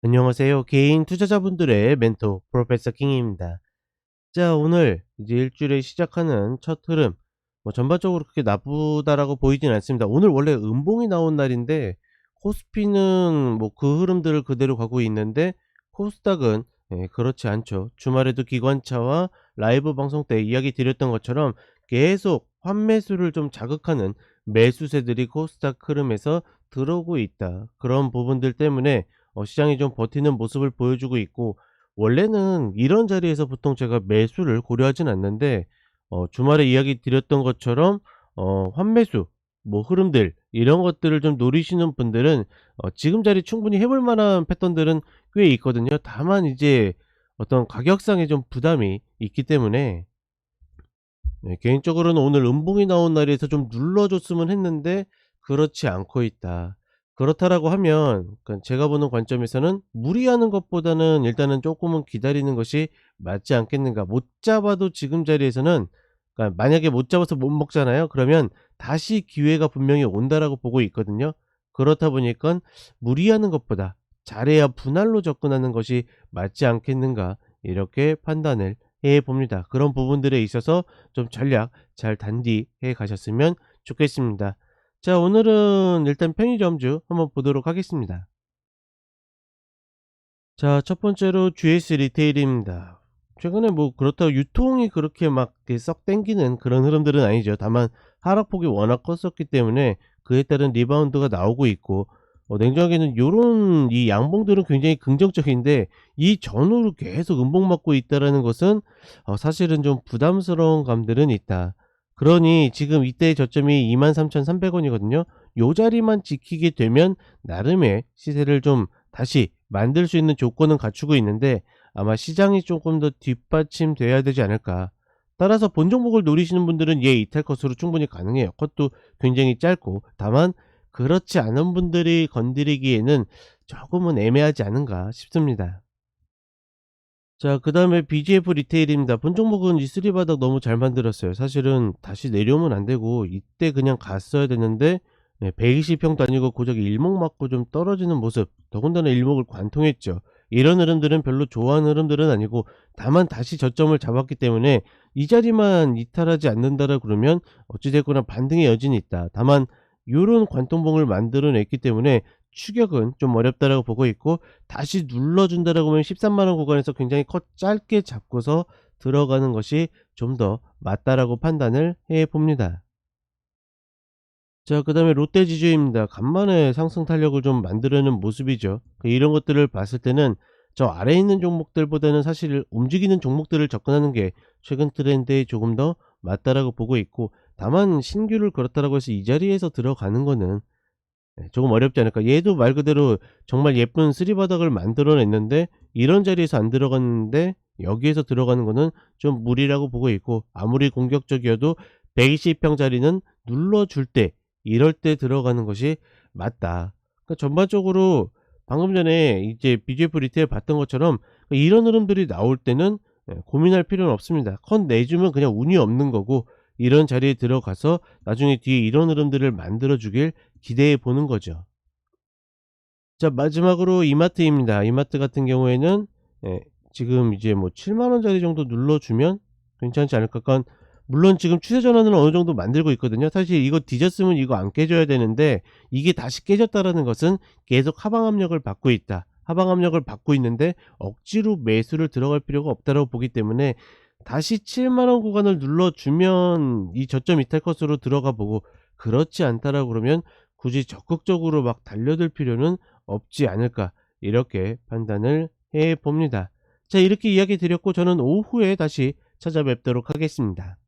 안녕하세요. 개인 투자자분들의 멘토 프로페서 킹입니다. 자, 오늘 이제 일주일에 시작하는 첫 흐름 뭐 전반적으로 그렇게 나쁘다라고 보이진 않습니다. 오늘 원래 음봉이 나온 날인데 코스피는 뭐 그 흐름들을 그대로 가고 있는데 코스닥은 예, 그렇지 않죠. 주말에도 기관차와 라이브 방송 때 이야기 드렸던 것처럼 계속 환매수를 좀 자극하는 매수세들이 코스닥 흐름에서 들어오고 있다. 그런 부분들 때문에 어 시장이 좀 버티는 모습을 보여주고 있고 원래는 이런 자리에서 보통 제가 매수를 고려하진 않는데 어 주말에 이야기 드렸던 것처럼 어 환매수 뭐 흐름들 이런 것들을 좀 노리시는 분들은 어 지금 자리 충분히 해볼 만한 패턴들은 꽤 있거든요. 다만 이제 어떤 가격상의 좀 부담이 있기 때문에 네, 개인적으로는 오늘 음봉이 나온 날에서 좀 눌러줬으면 했는데 그렇지 않고 있다. 그렇다라고 하면 그러니까 제가 보는 관점에서는 무리하는 것보다는 일단은 조금은 기다리는 것이 맞지 않겠는가. 못 잡아도 지금 자리에서는 그러니까 만약에 못 잡아서 못 먹잖아요. 그러면 다시 기회가 분명히 온다라고 보고 있거든요. 그렇다 보니까 무리하는 것보다 잘해야 분할로 접근하는 것이 맞지 않겠는가 이렇게 판단을 해 봅니다. 그런 부분들에 있어서 좀 전략 잘 단디해 가셨으면 좋겠습니다. 자, 오늘은 일단 편의점주 한번 보도록 하겠습니다. 자, 첫 번째로 GS 리테일입니다. 최근에 뭐 그렇다고 유통이 그렇게 막 썩 땡기는 그런 흐름들은 아니죠. 다만 하락폭이 워낙 컸었기 때문에 그에 따른 리바운드가 나오고 있고 어 냉정하게는 요런 이 양봉들은 굉장히 긍정적인데 이 전후로 계속 음봉 맞고 있다라는 것은 어 사실은 좀 부담스러운 감들은 있다. 그러니 지금 이때의 저점이 23,300 원이거든요. 요 자리만 지키게 되면 나름의 시세를 좀 다시 만들 수 있는 조건은 갖추고 있는데 아마 시장이 조금 더 뒷받침돼야 되지 않을까. 따라서 본 종목을 노리시는 분들은 얘 이탈 컷으로 충분히 가능해요. 컷도 굉장히 짧고 다만 그렇지 않은 분들이 건드리기에는 조금은 애매하지 않은가 싶습니다. 자, 그 다음에 BGF 리테일입니다. 본 종목은 이 쓰리 바닥 너무 잘 만들었어요. 사실은 다시 내려오면 안 되고 이때 그냥 갔어야 되는데 120평도 아니고 고작 일목 맞고 좀 떨어지는 모습 더군다나 일목을 관통했죠. 이런 흐름들은 별로 좋아하는 흐름들은 아니고 다만 다시 저점을 잡았기 때문에 이 자리만 이탈하지 않는다라 그러면 어찌됐거나 반등의 여진이 있다. 다만 요런 관통봉을 만들어냈기 때문에 추격은 좀 어렵다라고 보고 있고 다시 눌러준다라고 하면 13만 원 구간에서 굉장히 컷 짧게 잡고서 들어가는 것이 좀 더 맞다라고 판단을 해 봅니다. 자, 그 다음에 롯데 지주입니다. 간만에 상승 탄력을 좀 만들어내는 모습이죠. 그 이런 것들을 봤을 때는 저 아래에 있는 종목들보다는 사실 움직이는 종목들을 접근하는 게 최근 트렌드에 조금 더 맞다라고 보고 있고 다만 신규를 그렇다라고 해서 이 자리에서 들어가는 거는 예, 조금 어렵지 않을까. 얘도 말 그대로 정말 예쁜 쓰리바닥을 만들어냈는데 이런 자리에서 안 들어갔는데 여기에서 들어가는 거는 좀 무리라고 보고 있고 아무리 공격적이어도 120평 자리는 눌러줄 때 이럴 때 들어가는 것이 맞다. 그러니까 전반적으로 방금 전에 이제 BGF 리테일 봤던 것처럼 이런 흐름들이 나올 때는 예, 고민할 필요는 없습니다. 컨 내주면 그냥 운이 없는 거고 이런 자리에 들어가서 나중에 뒤에 이런 흐름들을 만들어 주길 기대해 보는 거죠. 자, 마지막으로 이마트입니다. 이마트 같은 경우에는 예, 지금 이제 뭐 7만 원짜리 정도 눌러주면 괜찮지 않을까? 그러니까 물론 지금 추세 전환은 어느 정도 만들고 있거든요. 사실 이거 뒤졌으면 이거 안 깨져야 되는데 이게 다시 깨졌다라는 것은 계속 하방 압력을 받고 있다. 하방 압력을 받고 있는데 억지로 매수를 들어갈 필요가 없다라고 보기 때문에 다시 7만원 구간을 눌러주면 이 저점 이탈 컷으로 들어가 보고 그렇지 않다라고 그러면 굳이 적극적으로 막 달려들 필요는 없지 않을까 이렇게 판단을 해 봅니다. 자 이렇게 이야기 드렸고 저는 오후에 다시 찾아뵙도록 하겠습니다.